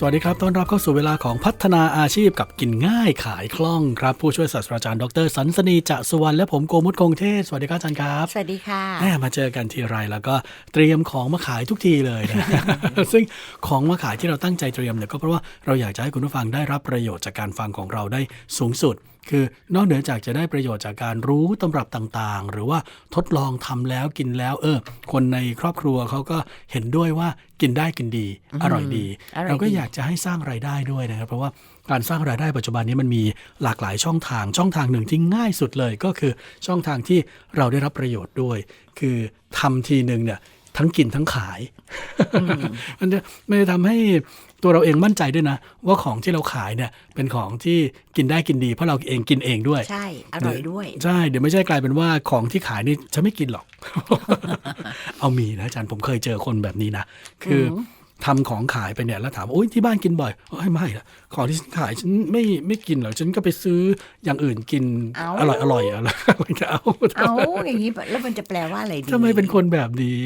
สวัสดีครับ ต้อนรับเข้าสู่เวลาของพัฒนาอาชีพกับกินง่ายขายคล่องครับ ผู้ช่วยศาสตราจารย์ดรสันสนีจะสุวรรณและผมโกมุตคงเทพสวัสดีครับอาจารย์ครับ สวัสดีค่ะแม่มาเจอกันทีไรแล้วก็เตรียมของมาขายทุกทีเลยนะ ซึ่งของมาขายที่เราตั้งใจเตรียมเนี่ยก็เพราะว่าเราอยากจะให้คุณผู้ฟังได้รับประโยชน์จากการฟังของเราได้สูงสุดคือนอกเหนือจากจะได้ประโยชน์จากการรู้ตำรับต่างๆ หรือว่าทดลองทำแล้วกินแล้ว เออ คนในครอบครัวเขาก็เห็นด้วยว่ากินได้กินดีอร่อยดี อร่อยดี เราก็อยากจะให้สร้างรายได้ด้วยนะครับ เพราะว่าการสร้างรายได้ปัจจุบันนี้มันมีหลากหลายช่องทาง ช่องทางหนึ่งที่ง่ายสุดเลยก็คือช่องทางที่เราได้รับประโยชน์ด้วย คือทำทีหนึ่งเนี่ยทั้งกินทั้งขาย มันจะไม่ได้ทำให้ ตัวเราเองมั่นใจด้วยนะ ว่าของที่เราขายเนี่ยเป็นของที่กินได้กินดี เพราะเราเองกินเองด้วย ใช่ อร่อยด้วย ใช่ เดี๋ยวไม่ใช่กลายเป็นว่าของที่ขายนี่ฉันไม่กินหรอก เอามีนะอาจารย์ผมเคยเจอคนแบบนี้นะ คืออ ทำของขายไปเนี่ยแล้วถามว่าโอ๊ยที่บ้านกินบ่อยโอ้ยไม่ละของที่ฉันขายฉันไม่ไม่กินหรอกฉันก็ไปซื้ออย่างอื่นกินเอ้าอร่อยอร่อยอะไรจะเอาเอาอย่างนี้แล้วมันจะแปลว่าอะไรดีทำไมเป็นคนแบบนี้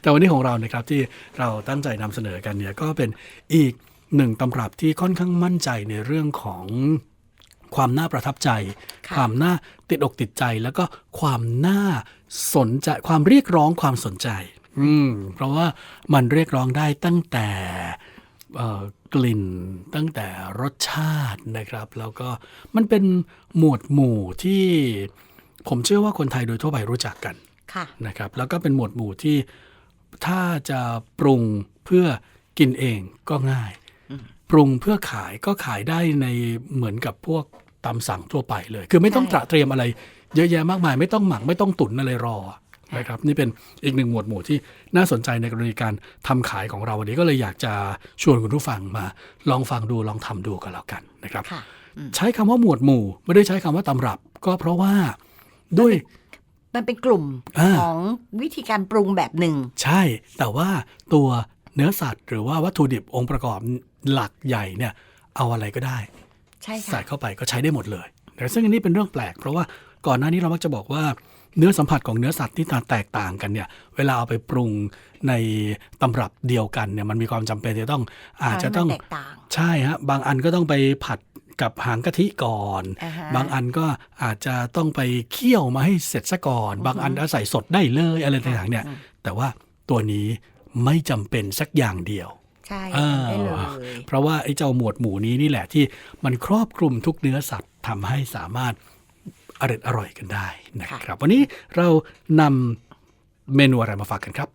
แต่วันนี้ของเรานะครับที่เราตั้งใจนำเสนอกันเนี่ยก็เป็นอีกหนึ่งตำรับที่ค่อนข้างมั่นใจในเรื่องของความน่าประทับใจค่ะความน่าติดอกติดใจ แล้วก็ความน่าสนใจ ความเรียกร้องความสนใจ อืม เพราะว่ามันเรียกร้องได้ตั้งแต่เอ่อกลิ่นตั้งแต่รสชาตินะครับ แล้วก็มันเป็นหมวดหมู่ที่ผมเชื่อว่าคนไทยโดยทั่วไปรู้จักกันค่ะนะครับ แล้วก็เป็นหมวดหมู่ที่ถ้าจะปรุงเพื่อกินเองก็ง่าย ปรุงเพื่อขายก็ขายได้ในเหมือนกับพวกตามสั่งทั่วไปเลย คือไม่ต้องใช่ตระเตรียมอะไร เยอะแยะมากมาย ไม่ต้องหมักไม่ต้องตุ๋นอะไรรอ นะครับนี่เป็นอีกหนึ่งหมวดหมู่ที่น่าสนใจในกรณีการทำขายของเราวันนี้ก็เลยอยากจะชวนคุณผู้ฟังมา ลองฟังดูลองทำดูกันแล้วกันนะครับค่ะใช้คำว่าหมวดหมู่ไม่ได้ใช้คำว่าตำรับ ก็เพราะว่าด้วยมันเป็นกลุ่มอ่าของวิธีการปรุงแบบหนึ่ง ใช่ แต่ว่าตัวเนื้อสัตว์ หรือว่าวัตถุดิบองค์ประกอบหลักใหญ่เนี่ย เอาอะไรก็ได้ ใช่ค่ะใส่เข้าไปก็ใช้ได้หมดเลยแต่ซึ่งอันนี้เป็นเรื่องแปลก เพราะว่าก่อนหน้านี้เรามักจะบอกว่า เนื้อสัมผัสของเนื้อสัตว์ที่แตกต่างกันเนี่ย เวลาเอาไปปรุงในตำรับเดียวกันเนี่ยมันมีความจำเป็นจะต้องอาจจะต้องมันแตกต่างใช่ฮะบางอันก็ต้องไปผัดกับหางกะทิก่อนอ่าฮะบางอันก็อาจจะต้องไปเคี่ยวมาให้เสร็จซะก่อน บางอันเอาใส่สดได้เลยอะไรต่างๆเนี่ย แต่ว่าตัวนี้ไม่จำเป็นสักอย่างเดียวใช่อ่าได้เลยเพราะว่าไอ้เจ้าหมวดหมู่นี้นี่แหละที่มันครอบคลุมทุกเนื้อสัตว์ทำให้สามารถ อร่อยอร่อยกันได้นะครับ วันนี้เรานำเมนูอะไรมาฝากกันครับ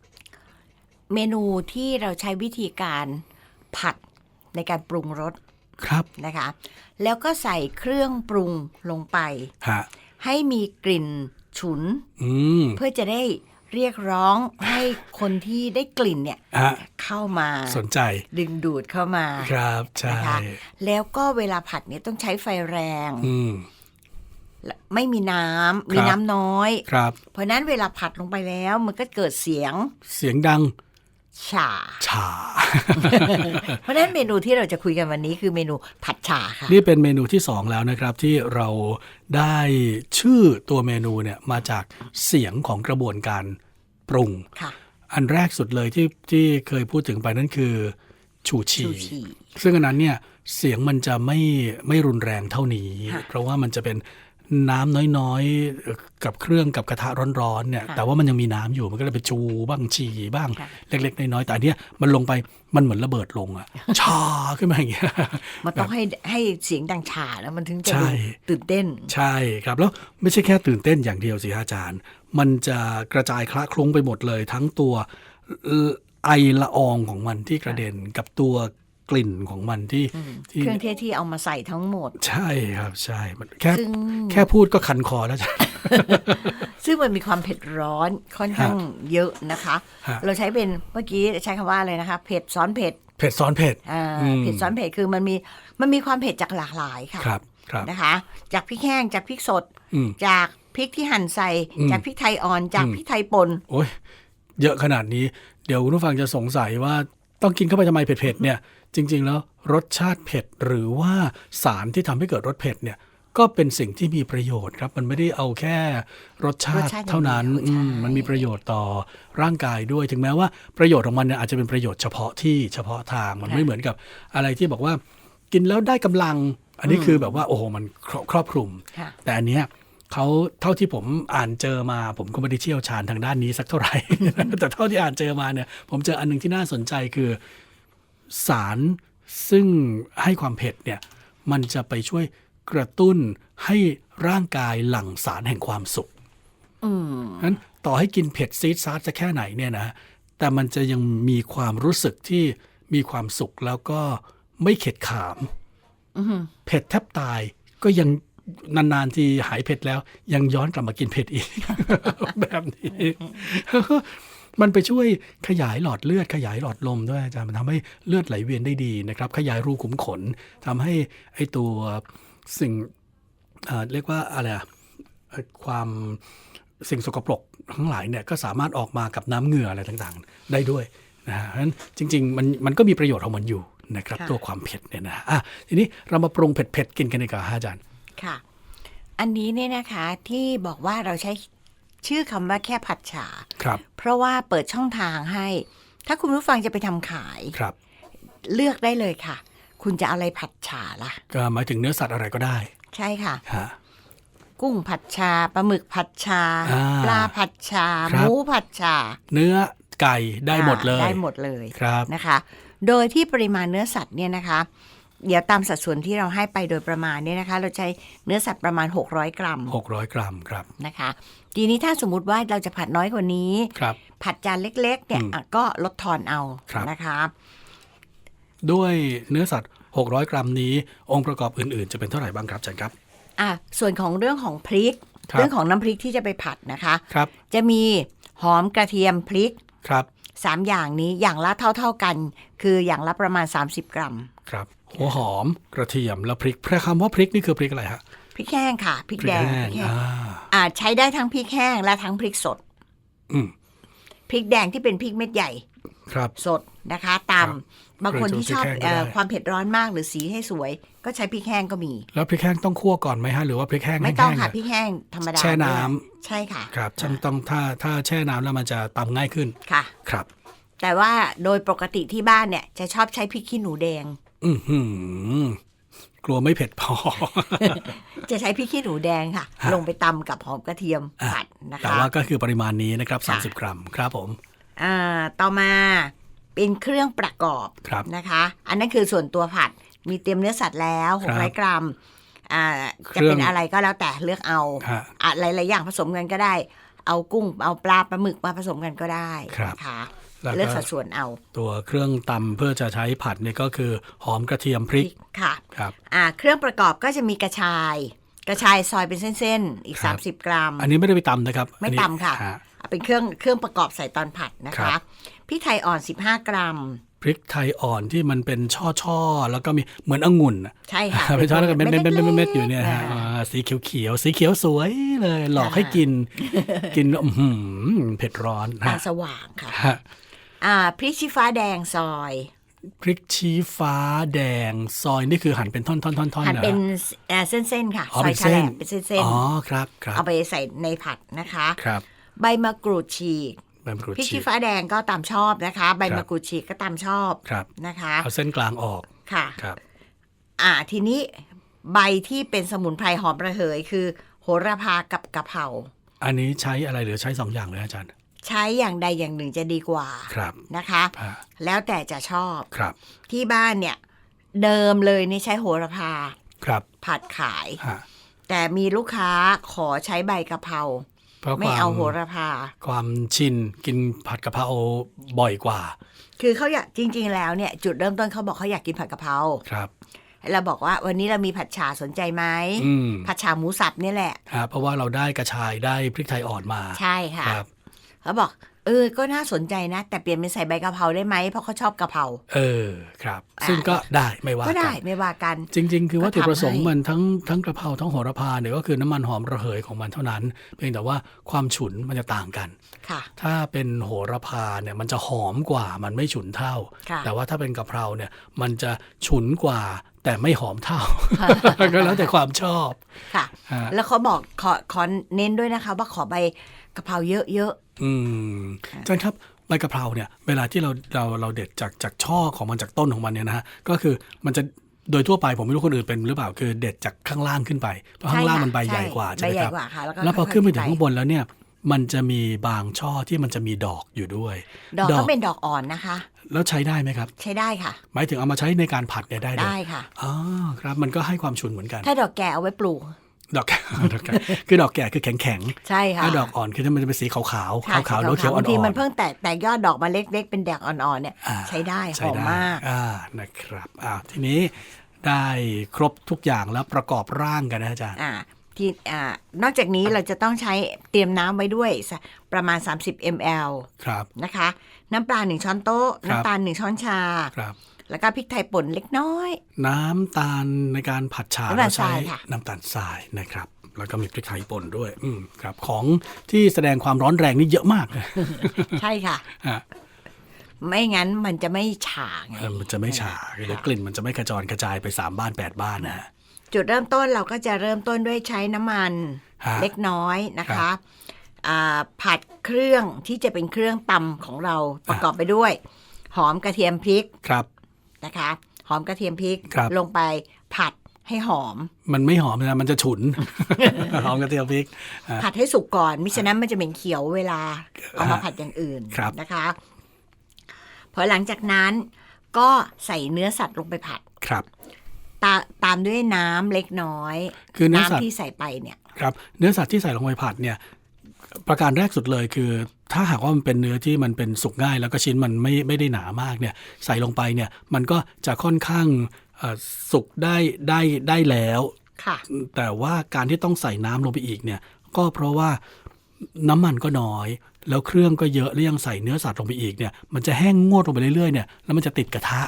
เมนูที่เราใช้วิธีการผัดในการปรุงรสครับนะคะ แล้วก็ใส่เครื่องปรุงลงไปฮะให้มีกลิ่นฉุนอืมเพื่อจะได้เรียกร้องให้คนที่ได้กลิ่นเนี่ยฮะเข้ามาสนใจ ดึงดูดเข้ามาครับใช่นะคะแล้วก็เวลาผัดเนี่ยต้องใช้ไฟแรงอืมและ ไม่มีน้ำครับมีน้ำน้อยครับ เพราะฉะนั้นเวลาผัดลงไปแล้ว มันก็เกิดเสียง เสียงดังฉ่าชา เพราะฉะนั้นเมนูที่เราจะคุยกันวันนี้คือเมนูผัดฉ่าค่ะ นี่เป็นเมนูที่สองแล้วนะครับที่เราได้ชื่อตัวเมนูเนี่ยมาจากเสียงของกระบวนการปรุงค่ะอันแรกสุดเลยที่ที่เคยพูดถึงไปนั่นคือชูชีชูชี ซึ่งอันนั้นเนี่ยเสียงมันจะไม่ไม่รุนแรงเท่านี้ค่ะเพราะว่ามันจะเป็น น้ำน้อยๆเอ่อกับเครื่องกับกระทะร้อนๆเนี่ยค่ะแต่ว่ามันยังมีน้ำอยู่มันก็เลยไปจูบ้างฉี่บ้างค่ะเล็ก ๆ น้อยๆแต่อันเนี้ยมันลงไปมันเหมือนระเบิดลงอะชาขึ้นมาอย่างเงี้ยมันต้องให้ให้เสียงดังฉ่าแล้วมันถึงจะใช่ดูตื่นเต้น ใช่ครับแล้วไม่ใช่แค่ตื่นเต้นอย่างเดียวสิฮะอาจารย์ มันจะกระจายคละคลุ้งไปหมดเลยทั้งตัวเอ่อไอละอองของมันที่กระเด็นกับตัว กลิ่นของมันที่ที่เครื่องเทศที่เอามาใส่ทั้งหมด ใช่ครับใช่มันแค่ซึ่งแค่พูดก็คันคอแล้วจ้ะซึ่งมันมีความเผ็ดร้อนค่อนข้างเยอะนะคะฮะเราใช้เป็นเมื่อกี้ใช้คำว่าอะไรนะคะเผ็ดซ้อนเผ็ดเผ็ดซ้อนเผ็ดอ่าอืมเผ็ดซ้อนเผ็ดคือมันมีมันมีความเผ็ดจากหลากหลายค่ะครับครับนะคะ จากพริกแห้งจากพริกสดอืมจากพริกที่หั่นใส่อืมจากพริกไทยอ่อนจากอืมพริกไทยป่นโอ้ยเยอะขนาดนี้ เดี๋ยวคุณผู้ฟังจะสงสัยว่าต้องกินเข้าไปทำไมเผ็ดๆเนี่ย จริงๆแล้วรสชาติเผ็ดหรือว่าสารที่ทำให้เกิดรสเผ็ดเนี่ยก็เป็นสิ่งที่มีประโยชน์ครับ มันไม่ได้เอาแค่รสชารสติชาติอย่างเท่านั้นเดียวอืมใช่มันมีประโยชน์ต่อร่างกายด้วย ถึงแม้ว่าประโยชน์ของมันเนี่ยอาจจะเป็นประโยชน์เฉพาะที่เฉพาะทางมันไม่เหมือนกับอะไรที่บอกว่า กินแล้วได้กำลัง อันนี้คือแบบว่าโอ้โหมันครอบครอบคลุมค่ะแต่อันเนี้ยเขาเท่าที่ผมอ่านเจอมา ผมก็ไม่ได้เชี่ยวชาญทางด้านนี้สักเท่าไหร่แต่เท่าที่อ่านเจอมาเนี่ย ผมเจออันหนึงที่น่าสนใจคือ สารซึ่งให้ความเผ็ดเนี่ยมันจะไปช่วยกระตุ้นให้ร่างกายหลั่งสารแห่งความสุขอืมนั้นต่อให้กินเผ็ดซีดซาร์จะแค่ไหนเนี่ยนะ แต่มันจะยังมีความรู้สึกที่มีความสุขแล้วก็ไม่เข็ดขามอือหือเผ็ดแทบตายก็ยังนานๆทีหายเผ็ดแล้ว ยังย้อนกลับมากินเผ็ดอีก แบบนี้ มันไปช่วยขยายหลอดเลือดขยายหลอดลมด้วยอาจารย์มันทำให้เลือดไหลเวียนได้ดีนะครับ ขยายรูขุมขนทำให้ไอตัวสิ่งเอ่อเรียกว่าอะไรอะเอ่อความสิ่งสกปรกทั้งหลายเนี่ยก็สามารถออกมากับน้ำเหงื่ออะไรต่างๆ ได้ด้วยนะฮะเพราะฉะนั้นจริงๆมันมันก็มีประโยชน์ของมันอยู่นะครับค่ะตัวความเผ็ดเนี่ยนะอะทีนี้เรามาปรุงเผ็ดๆกินกันดีกว่าฮะอาจารย์ค่ะ อันนี้เนี่ยนะคะที่บอกว่าเราใช้ ชื่อคำว่าแค่ผัดฉาครับ เพราะว่าเปิดช่องทางให้ ถ้าคุณผู้ฟังจะไปทำขายครับ เลือกได้เลยค่ะ คุณจะเอาอะไรผัดฉาล่ะ ก็หมายถึงเนื้อสัตว์อะไรก็ได้ ใช่ค่ะ ฮะ กุ้งผัดชาปลาหมึกผัดชา อ่าปลาผัดชา ครัหบ มูผัดชาเนื้อไก่ได้หมดเลยอ่าได้หมดเลยครับ นะคะ โดยที่ปริมาณเนื้อสัตว์เนี่ยนะคะ เดี๋ยวตามสัดส่วนที่เราให้ไปโดยประมาณเนี่ยนะคะ เราใช้เนื้อสัตว์ประมาณ 600 กรัม 600 กรัมครับนะคะ ทีนี้ถ้าสมมุติว่าเราจะผัดน้อยกว่านี้ ครับ ผัดจานเล็กๆเนี่ยอืมอะก็ลดทอนเอาครับ นะคะ ด้วยเนื้อสัตว์ 600 กรัมนี้ องค์ประกอบอื่น ๆ จะเป็นเท่าไหร่บ้างครับอาจารย์ครับ อะส่วนของเรื่องของพริก ครับ เรื่องของน้ำพริกที่จะไปผัดนะคะ ครับ จะมีหอมกระเทียมพริก ครับสามอย่างนี้อย่างละเท่า ๆกัน คืออย่างละประมาณ 30 กรัม ครับ หัวหอมกระเทียมและพริกแพร่คำว่าพริกนี่คือพริกอะไรฮะพริกแห้งค่ะพริกพริแดกงแห้พงริกแห้งอ่าอาจใช้ได้ทั้งพริกแห้งและทั้งพริกสด อืมพริกแดงที่เป็นพริกเม็ดใหญ่ ครับ สดนะคะตามครับบางคนที่ชอบพริกแห้งก็เอ่อได้ความเผ็ดร้อนมากหรือสีให้สวย ก็ใช้พริกแห้งก็มี แล้วพริกแห้งต้องคั่วก่อนไหมฮะหรือว่าพริกแห้งไม่ต้องแห้งๆค่ะเลยพริกแห้งธรรมดาแช่น้ำเนี่ยใช่ค่ะ ครับฉันต้องถ้าถ้าแช่น้ำแล้วมันจะตำง่ายขึ้นค่ะ ครับ แต่ว่าโดยปกติที่บ้านเนี่ยจะชอบใช้พริกขี้หนูแดง อือหือกลัวไม่เผ็ดพอ จะใช้พริกขี้หนูแดงค่ะฮะลงไปตำกับหอมกระเทียมอะผัดนะแต่คะว่าก็คือปริมาณนี้นะครับค่ะ30 กรัมครับผม อ่า ต่อมาเป็นเครื่องประกอบครับนะคะ อันนั้นคือส่วนตัวผัดมีเตรียมเนื้อสัตว์แล้วครับ600กรัมอ่าเคจะรื่องเป็นอะไรก็แล้วแต่เลือกเอาฮะอะหลายๆอย่างผสมกันก็ได้ เอากุ้งเอาปลาปลาหมึกมาผสมกันก็ได้ครับนะคะแล้ว เลือกก็สัดส่วนเอา ตัวเครื่องตำเพื่อจะใช้ผัดเนี่ยก็คือหอมกระเทียมพริกค่ะครับอ่าเครื่องประกอบก็จะมีกระชาย กระชายซอยเป็นเส้นๆอีกครับ30 กรัม อันนี้ไม่ได้ไปตำนะครับ ไม่อันนี้ตำค่ะฮะเอาเป็นเครื่องเครื่องประกอบใส่ตอนผัดนะครัคะบพริกไทยอ่อน 15 กรัมพริกไทยอ่อนที่มันเป็นช่อๆแล้วก็มีเหมือนองุ่นน่ะใช่ค่ะเป็นช่อแล้วก็เม็ดๆล็กๆเม็ดๆอยู่เนี่ยฮะอ่าอ่าสีเขียวๆสีเขียวสวยเลย หลอกให้กิน กินอื้อหือเผ็ดร้อนตาฮะสว่างค่ะฮะ อ่าพริกชี้ฟ้าแดงซอย พริกชี้ฟ้าแดงซอยนี่คือหั่นเป็นท่อนๆๆๆหั่นเหรอเป็นเอ่อเส้นๆค่ะอ๋อซอเป็ยนฉเส้ลนบเป็นเส้นอ๋อครับครัๆบเอาไปใส่ในผัดนะคะ ครับใบมะกรูดฉีกใบมะกรูดพริกฉีชี้ก ฟ้าแดงก็ตามชอบนะคะ ใบครับ มะกรูดฉีกก็ตามชอบครับ นะคะเอาเส้นกลางออกค่ะ ครับ อ่าทีนี้ใบที่เป็นสมุนไพรหอมระเหยคือ โหระพากับกะเพราอันนี้ใช้อะไรหรือใช้สองอย่างเลยอาจารย์ ใช้อย่างใดอย่างหนึ่งจะดีกว่าครับนะคะอ่าแล้วแต่จะชอบครับ ที่บ้านเนี่ย เดิมเลยนี่ใช้โหระพาครับ ผัดขายฮะแต่มีลูกค้าขอใช้ใบกะเพราเพราะไม่ความเอาโหระพา ความชินกินผัดกะเพราบ่อยกว่า คือเขาอยากจริง ๆ แล้วเนี่ย จุดเริ่มต้นเขาบอกเขาอยากกินผัดกะเพราครับเราบอกว่าวันนี้เรามีผัดฉาสนใจไหมอืมผัดฉาหมูสับเนี่ยแหละฮะเพราะว่าเราได้กระชายได้พริกไทยอ่อนมา ใช่ค่ะครับ เขาบอก เออ ก็น่าสนใจนะ แต่เปลี่ยนเป็นใส่ใบกะเพราได้ไหมเพราะเขาชอบกะเพราเออครับอ่าซึ่งก็ได้ไม่ว่าก็กัได้น ไม่ว่ากัน จริง ๆ คือวัตถุประสงค์ก็ทำให้มันทั้งทั้งกระเพราทั้งโหระพาเนี่ยก็คือน้ำมันหอมระเหยของมันเท่านั้น เพียงแต่ว่าความฉุนมันจะต่างกัน ค่ะ ถ้าเป็นโหระพาเนี่ยมันจะหอมกว่ามันไม่ฉุนเท่า ค่ะ แต่ว่าถ้าเป็นกะเพราเนี่ยมันจะฉุนกว่าแต่ไม่หอมเท่า ก็แล้วแต่ความชอบค่ะ ฮะแล้วเขาบอกขอขอเน้นด้วยนะคะ ว่าขอใบ กะเพราเยอะอืมอาจารย์ครับใบกะเพราเนี่ยเวลาที่เราเราเราเด็ดจากจากช่อของมันจากต้นของมันเนี่ยนะฮะก็คือมันจะโดยทั่วไปผมไม่รู้คนอื่นเป็นหรือเปล่าคือเด็ดจากข้างล่างขึ้นไปเพราะๆข้างล่างช่มันใบค่ะใหญ่กว่าใบใช่ไหมใหญ่ครับกว่าค่ะแล้วก็แล้วพอขึ้นไปถึงค่ยๆข้างบนแล้วเนี่ย มันจะมีบางช่อที่มันจะมีดอกอยู่ด้วย ดอกก็เป็นดอกอ่อนนะคะ แล้วใช้ได้ไหมครับ ใช้ได้ค่ะ หมายถึงเอามาใช้ในการผัดเนี่ยได้เลยได้ค่ะอ๋อครับมันก็ให้ความฉุนเหมือนกัน ถ้าดอกแก่เอาไว้ปลูก ดอกแก่ดอกแก่คือดอกแก่คือแข็งแข็งๆใช่ค่ะถ้าดอกอ่อนคือถ้ามันจะเป็นสีขาวขาวค่ะขาวๆหรือว่าเขียวอ่บางทีอมันนเพิ่งแตกแตกยอดดอกมาเล็ก ๆ เป็นแดกอ่อนๆเนี่ยๆอ่าใช้ได้หใช้อมได้มากอ่านะครับอ่าทีนี้ได้ครบทุกอย่างแล้วประกอบร่างกันนะอาจารย์อ่าที่อ่านอกจากนี้เราจะต้องใช้เตรียมน้ำไว้ด้วยสักประมาณ 30 ml ครับนะคะ น้ำปลาหนึ่งช้อนโต๊ะครับน้ำตาลหนึ่งช้อนชาครับ แล้วก็พริกไทยป่นเล็กน้อย น้ำตาลในการผัดฉาน้ำตาลเราใช้ทรายค่ะน้ำตาลทรายนะครับแล้วก็มีพริกไทยป่นด้วย อืมครับ ของที่แสดงความร้อนแรงนี่เยอะมากเลยใช่ค่ะฮะไม่งั้นมันจะไม่ฉาไงเออมันจะไม่ฉาหรือกลิ่นมันจะไม่กระจรกระจายไปสามบ้านแปดบ้านนะฮะจุดเริ่มต้นเราก็จะเริ่มต้นด้วยใช้น้ำมันฮะเล็กน้อยนะครัคะบอ่าผัดเครื่องที่จะเป็นเครื่องตำของเราประกอบไปด้วย หอมกระเทียมพริกครับ นะคะ หอมกระเทียมพริกครับ ลงไปผัดให้หอม มันไม่หอมนะ มันจะฉุน หอมกระเทียมพริกฮะผัดให้สุกก่อนมิฉะนั้นมันจะเหม็นเขียวเวลาเอามาผัดอย่างอื่นครับ นะคะ พอหลังจากนั้นก็ใส่เนื้อสัตว์ลงไปผัด ครับ ตาตามด้วยน้ำเล็กน้อย คือเนื้อสัตว์ น้ำที่ใส่ไปเนี่ย ครับเนื้อสัตว์ที่ใส่ลงไปผัดเนี่ย ประการแรกสุดเลยคือ ถ้าหากว่ามันเป็นเนื้อที่มันเป็นสุกง่าย แล้วก็ชิ้นมันไม่ไม่ได้หนามากเนี่ยใส่ลงไปเนี่ยมันก็จะค่อนข้างเอ่อสุกได้ได้ได้แล้วค่ะแต่ว่าการที่ต้องใส่น้ำลงไปอีกเนี่ย ก็เพราะว่าน้ำมันก็น้อย แล้วเครื่องก็เยอะแล้วยังใส่เนื้อสัตว์ลงไปอีกเนี่ย มันจะแห้งงวดลงไปเรื่อยๆเนี่ยแล้วมันจะติดกระทะ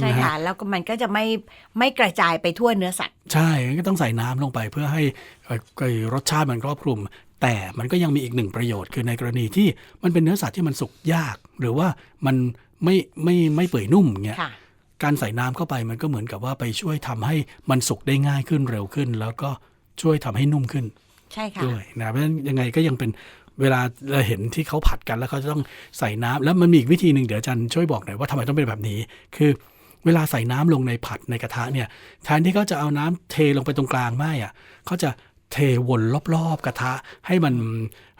ใช่นฮค่ะแล้วก็มันก็จะไม่ไม่กระจายไปทั่วเนื้อสัตว์ ใช่งั้นก็ต้องใส่น้ำลงไปเพื่อให้เอ่อเอ่อรสชาติมันครอบคลุม แต่มันก็ยังมีอีกหนึ่งประโยชน์ คือในกรณีที่มันเป็นเนื้อสัตว์ที่มันสุกยาก หรือว่ามันไม่ไม่ไม่เปื่อยนุ่มเงี้ยค่ะการใส่น้ำเข้าไปมันก็เหมือนกับว่าไปช่วยทำให้มันสุกได้ง่ายขึ้นเร็วขึ้น แล้วก็ช่วยทำให้นุ่มขึ้น ใช่ค่ะด้วยนะเพราะฉะนั้นยังไงก็ยังเป็นเวลาเราเห็นที่เขาผัดกันแล้วเขาจะต้องใส่น้ำแล้วมันมีอีกวิธีหนึ่งเดี๋ยวอาจารย์ช่วยบอกหน่อยว่าทำไมต้องเป็นแบบนี้ คือเวลาใส่น้ำลงในผัดในกระทะเนี่ยแทนที่เขาจะเอาน้ำเทลงไปตรงกลางไม่อะเขาจะ เทวนรอบๆกระทะ ให้มัน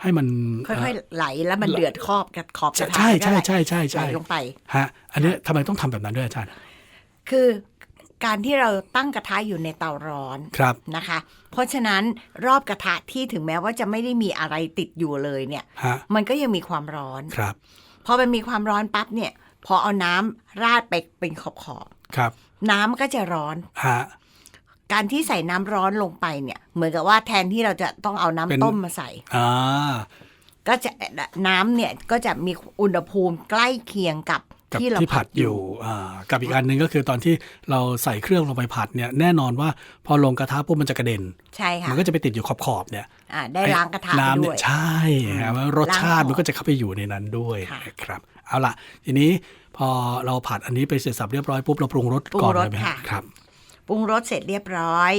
ให้มันค่อยๆไหลแล้วมันเดือดครอบกับขอบกใช่ระทะใช่แล้วก็ใช่ใช่ใช่ไหลใช่ลงไปฮะอันนี้ทำไมต้องทำแบบนั้นด้วยอาจารย์ คือการที่เราตั้งกระทะอยู่ในเตาร้อนครับนะคะ เพราะฉะนั้นรอบกระทะที่ถึงแม้ว่าจะไม่ได้มีอะไรติดอยู่เลยเนี่ยฮะมันก็ยังมีความร้อนครับพอมันมีความร้อนปั๊บเนี่ย พอเอาน้ำราดไปเป็นขอบครับๆน้ำก็จะร้อนฮะ การที่ใส่น้ำร้อนลงไปเนี่ย เหมือนกับว่าแทนที่เราจะต้องเอาน้ำเป็นต้มมาใส่อ่าก็จะน้ำเนี่ยก็จะมีอุณหภูมิใกล้เคียงกับกับที่เราที่ผัดอยู่อ่ากับอีกอันหนึ่งก็คือตอนที่เราใส่เครื่องลงไปผัดเนี่ยแน่นอนว่าพอลงกระทะปุ๊บมันจะกระเด็น ใช่ค่ะ มันก็จะไปติดอยู่ขอบๆเนี่ยอ่าได้ล้างกระทะไปน้ำด้เนี่วยยใช่ครับรสชาติล้างออกมันก็จะเข้าไปอยู่ในนั้นด้วยค่ะนะครับ เอาล่ะ ทีนี้พอเราผัดอันนี้ไปเสร็จสับเรียบร้อยปุ๊บเราปรุงรสก่อนเลยไหมฮะครับ ปรุงรสเสร็จเรียบร้อย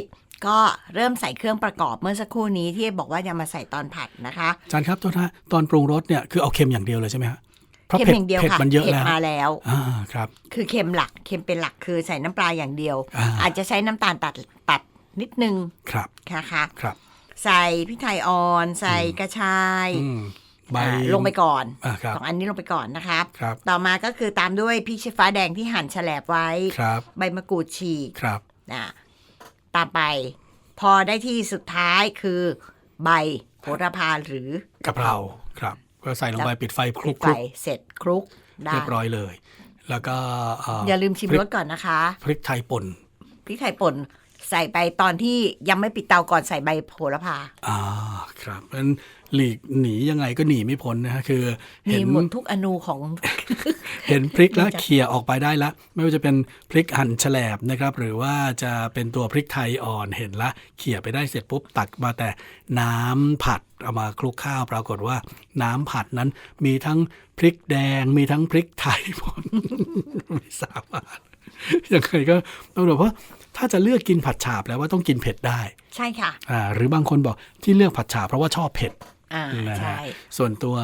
ก็เริ่มใส่เครื่องประกอบเมื่อสักครู่นี้ที่บอกว่าจะมาใส่ตอนผัดนะคะอาจารย์ครับโทษนะตอนปรุงรสเนี่ยคือเอาเค็มอย่างเดียวเลยใช่ไหมฮะเพราะเค็มเผ็ดอย่างเดียวเผ็ดค่ะมันเยอะเผ็ดแล้วมาแล้วอ่าครับ คือเค็มหลักเค็มเป็นหลักคือใส่น้ำปลาอย่างเดียวอ่าอาจจะใช้น้ำตาลตัดตัดนิดนึงครับนะคะครับ ใส่พริกไทยอ่อน ใส่กระชายอืมใบอ่าลงไปก่อนอ่าครับสองอันนี้ลงไปก่อนนะคะครับต่อมาก็คือตามด้วยพริกชี้ฟ้าแดงที่หั่นแฉลบไว้ครับใบมะกรูดฉีกครับ นะตามไปพอได้ที่สุดท้ายคือใบโหระพาหรือกะเพราครับก็ใส่ลงไปปิดไฟคลุกไฟเสร็จคลุกได้เรียบร้อยเลย แล้วก็เอย่าลืมชิมพริรกสก่อนนะคะ พริกไทยป่นพริกไทยป่นใส่ไปตอนที่ยังไม่ปิดเตาก่อนใส่ใบโหระพาอ่าครับมัน หลีกหนียังไงก็หนีไม่พ้นนะฮะคือมีเห็นหมดทุกอนูของ เห็นพริกแล้วเขี่ยออกไปได้ละ ไม่ว่าจะเป็นพริกหั่นแฉลบนะครับ หรือว่าจะเป็นตัวพริกไทยอ่อนเห็นละเขี่ยไปได้เสร็จปุ๊บตักมาแต่น้ำผัดเอามาคลุกข้าวปรากฏว่า น้ำผัดนั้นมีทั้งพริกแดง มีทั้งพริกไทยป่นไม่สามารถยังไงก็ต้องบอกว่าถ้าจะเลือกกินผัดฉาบแล้วว่าต้องกินเผ็ดได้ ใช่ค่ะ อ่า หรือบางคนบอกที่เลือกผัดฉาเพราะว่าชอบเผ็ด อ่านะใช่ฮะส่วนตัว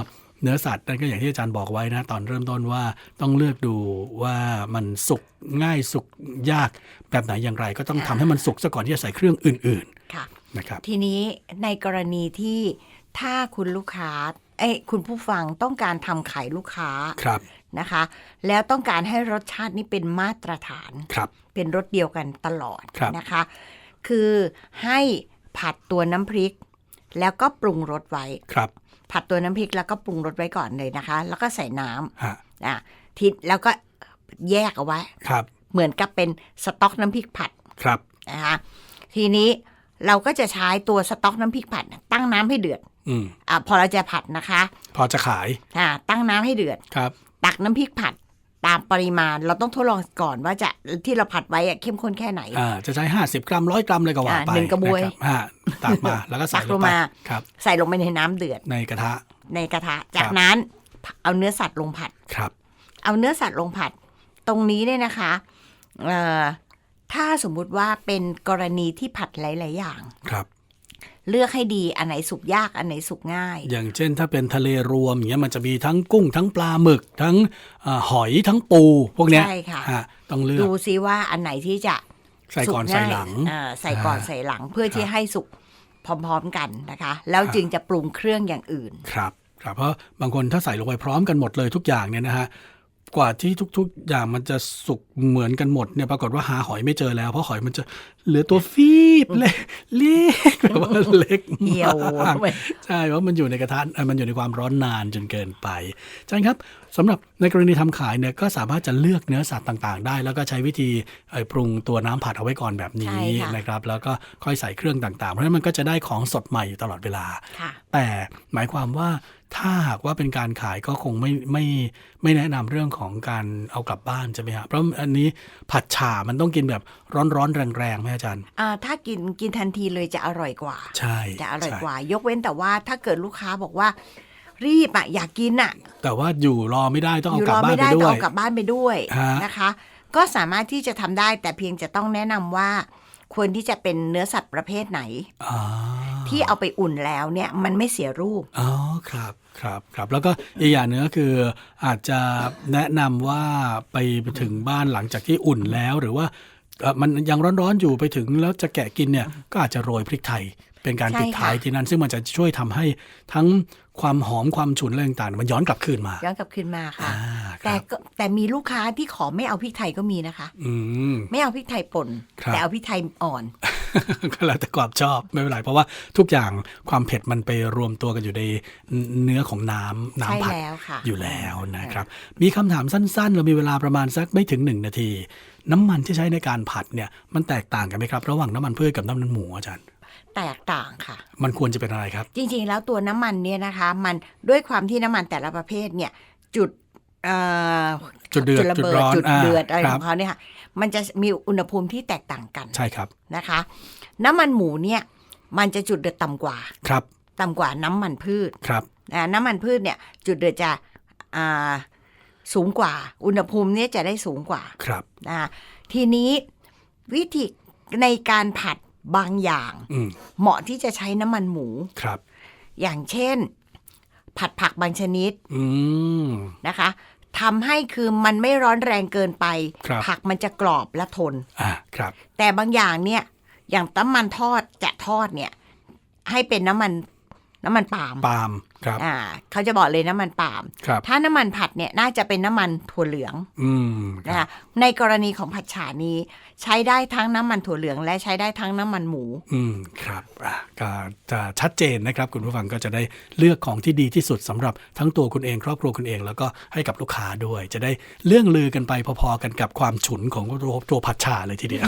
เนื้อสัตว์นั่นก็อย่างที่อาจารย์บอกไว้นะ ตอนเริ่มต้นว่าต้องเลือกดูว่ามันสุกง่ายสุกยากแบบไหนอย่างไร ก็ต้องทำให้มันสุกซะก่อนที่จะใส่เครื่องอื่นค่ะๆนะครับทีนี้ในกรณีที่ถ้าคุณลูกค้าเอ้ยคุณผู้ฟังต้องการทำขายลูกค้าครับนะคะ แล้วต้องการให้รสชาตินี้เป็นมาตรฐานครับเป็นรสเดียวกันตลอดครับนะคะ คือให้ผัดตัวน้ำพริก แล้วก็ปรุงรสไว้ครับ ผัดตัวน้ำพริกแล้วก็ปรุงรสไว้ก่อนเลยนะคะ แล้วก็ใส่น้ำฮะอะทิศแล้วก็แยกเอาไว้ครับ เหมือนกับเป็นสต๊อกน้ำพริกผัดครับนะคะทีนี้เราก็จะใช้ตัวสต๊อกน้ำพริกผัดน่ะตั้งน้ำให้เดือดอืมอะพอเราจะผัดนะคะ พอจะขายอะตั้งน้ำให้เดือดครับ ตักน้ำพริกผัด ตามปริมาณเราต้องทดลองก่อนว่าจะที่เราผัดไว้อะเข้มข้นแค่ไหนอ่าจะใช้ 50 กรัมร้อยกรัมเลยก็ว่าอ่าไปหนึ่งกระบวยนคฮะตักมาแล้วก็ใส่ตักลลงงไปมาครับใส่ลงไปในน้ำเดือดในกระทะ ในกระทะคจารักบนั้นเอาเนื้อสัตว์ลงผัดครับ เอาเนื้อสัตว์ลงผัด ตรงนี้เนี่ยนะคะเอ่อถ้าสมมุติว่าเป็นกรณีที่ผัดหลาย ๆ อย่างครับ เลือกให้ดีอันไหนสุกยากอันไหนสุกง่าย อย่างเช่นถ้าเป็นทะเลรวมอย่างเงี้ยมันจะมีทั้งกุ้งทั้งปลาหมึก ทั้งอาหอยทั้งปู พวกเนี้ยใช่ค่ะฮต้องเลือกดูซิว่าอันไหนที่จะใส่ก่อนสุใส่ง่ายหลังเอ่อใส่ก่อนอ่าใส่หลังเพื่อที่ครับให้สุกพร้อมๆกันนะคะ แล้วจึงจะปรุงเครื่องอย่างอื่นครับครับเพราะบางคนถ้าใส่ลงไปพร้อมกันหมดเลยทุกอย่างเนี่ยนะฮะกว่าที่ทุก ๆ อย่างมันจะสุกเหมือนกันหมดเนี่ยปรากฏว่าหาหอยไม่เจอแล้วเพราะหอยมันจะ เหลือตัวฟีบเล็กเล็กแบบว่าเล็กเหี่ยวมากไปใช่เพราะมันอยู่ในกระทะเอ่อมันอยู่ในความร้อนนานจนเกินไปอาจารย์ครับสำหรับในกรณีทำขายเนี่ยก็สามารถจะเลือกเนื้อสัตว์ต่างๆ ได้ แล้วก็ใช้วิธีเอ่อปรุงตัวน้ำผัดเอาไว้ก่อนแบบนี้ใช่ค่ะนะครับ แล้วก็ค่อยใส่เครื่องต่างๆ เพราะฉะนั้นมันก็จะได้ของสดใหม่อยู่ตลอดเวลาค่ะแต่หมายความว่าถ้าหากว่าเป็นการขายก็คงไม่ไม่ไม่แนะนำเรื่องของการเอากลับบ้านใช่ไหมครับเพราะอันนี้ผัดฉ่ามันต้องกินแบบ ร้อนๆแรงๆไหมอาจารย์อ่าถ้ากินกินทันทีเลยจะอร่อยกว่า ใช่จะอร่อยใช่กว่า ยกเว้นแต่ว่าถ้าเกิดลูกค้าบอกว่า รีบอะอยากกินอะแต่ว่าอยู่รอไม่ได้ต้องอเอายู่กลัรบอบ้านไม่ไปได้ด้ต้องวยเอากลับบ้านไปด้วยฮะนะคะ ก็สามารถที่จะทำได้แต่เพียงจะต้องแนะนำว่า ควรที่จะเป็นเนื้อสัตว์ประเภทไหนอ๋อที่เอาไปอุ่นแล้วเนี่ยมันไม่เสียรูปอ๋อครับครับครับแล้วก็อีกอย่างหนึงก็คืออาจจะแนะนำว่าไปถึงบ้านหลังจากที่อุ่นแล้วหรือว่าเอ่อ มันยังร้อนๆอยู่ไปถึงแล้วจะแกะกินเนี่ยก็อาจจะโรยพริกไทยเป็นการใช่ปิดท้ายค่ะที่นั่น ซึ่งมันจะช่วยทำให้ทั้งความหอมความฉุนอะไรต่างๆมันย้อนกลับคืนมา ย้อนกลับคืนมาค่ะอ่าคแต่รับก็แต่มีลูกค้าที่ขอไม่เอาพริกไทยก็มีนะคะ อืมไม่เอาพริกไทยป่นครับแต่เอาพริกไทยอ่อนก็แล้วแต่ความชอบไม่เป็นไรเพราะว่าทุกอย่างความเผ็ดมันไปรวมตัวกันอยู่ในเนื้อของน้ำใช่น้ำผัดแล้วค่ะอยู่แล้วนะครับ มีคำถามสั้นๆ เรามีเวลาประมาณสักไม่ถึงหนึ่งนาที น้ำมันที่ใช้ในการผัดเนี่ยมันแตกต่างกันไหมครับ ระหว่างน้ำมันพืชกับน้ำมันหมูอาจารย์ แตกต่างค่ะ มันควรจะเป็นอะไรครับ จริงๆ แล้วตัวน้ำมันเนี่ยนะคะ มันด้วยความที่น้ำมันแต่ละประเภทเนี่ยจุดเอ่อจุดเดือดระเบิจุดร้อนจุดอ่าเดือดอะไรครัขบองเขาเนี่ยค่ะมันจะมีอุณหภูมิที่แตกต่างกันใช่ครับนะคะ น้ำมันหมูเนี่ยมันจะจุดเดือดต่ำกว่าครับ ต่ำกว่าน้ำมันพืชครับนะน้ำมันพืชเนี่ยจุดเดือดจะอ่า สูงกว่า อุณหภูมิเนี่ยจะได้สูงกว่าครับนะคะทีนี้วิธีในการผัดบางอย่างอืมเหมาะที่จะใช้น้ำมันหมูครับ อย่างเช่น ผัดผักบางชนิดอืมนะคะทำให้คือมันไม่ร้อนแรงเกินไปครับผักมันจะกรอบและทนอ่าครับ แต่บางอย่างเนี่ย อย่างน้ำมันทอดจะทอดเนี่ย ให้เป็นน้ำมันน้ำมันปาล์มปาล์ม ครับอ่าเขาจะบอกเลยน้ำมันปาล์มครับถ้าน้ำมันผัดเนี่ยน่าจะเป็นน้ำมันถั่วเหลืองอืมคนะรับคะในกรณีของผัดฉานี้ ใช้ได้ทั้งน้ำมันถั่วเหลือง และใช้ได้ทั้งน้ำมันหมู อืมครับอะก็จะชัดเจนนะครับ คุณผู้ฟังก็จะได้เลือกของที่ดีที่สุดสำหรับทั้งตัวคุณเอง ครอบครัวคุณเอง แล้วก็ให้กับลูกค้าด้วย จะได้เรื่องลือกันไปพอๆกันกับความฉุนของตัวตัวผัดฉาเลยทีเดียว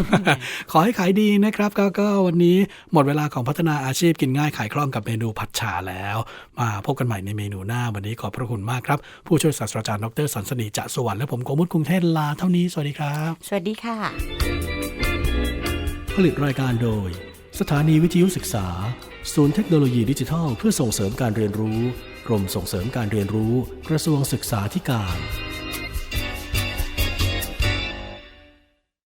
ขอให้ขายดีนะครับก็ก็วันนี้หมดเวลาของพัฒนาอาชีพกินง่ายขายคล่องกับเมนูผัดฉาแล้วมาพบกันใหม่ในเมนูหน้า วันนี้ขอบพระคุณมากครับ ผู้ช่วยศาสตราจารย์ดรสันสนีจะสวรรค์และผมโกมุตกรุงเทพลาเท่านี้ สวัสดีครับ สวัสดีค่ะ ผลิตรายการโดย สถานีวิทยุศึกษา ศูนย์เทคโนโลยีดิจิทัล เพื่อส่งเสริมการเรียนรู้ กรมส่งเสริมการเรียนรู้ กระทรวงศึกษาธิการ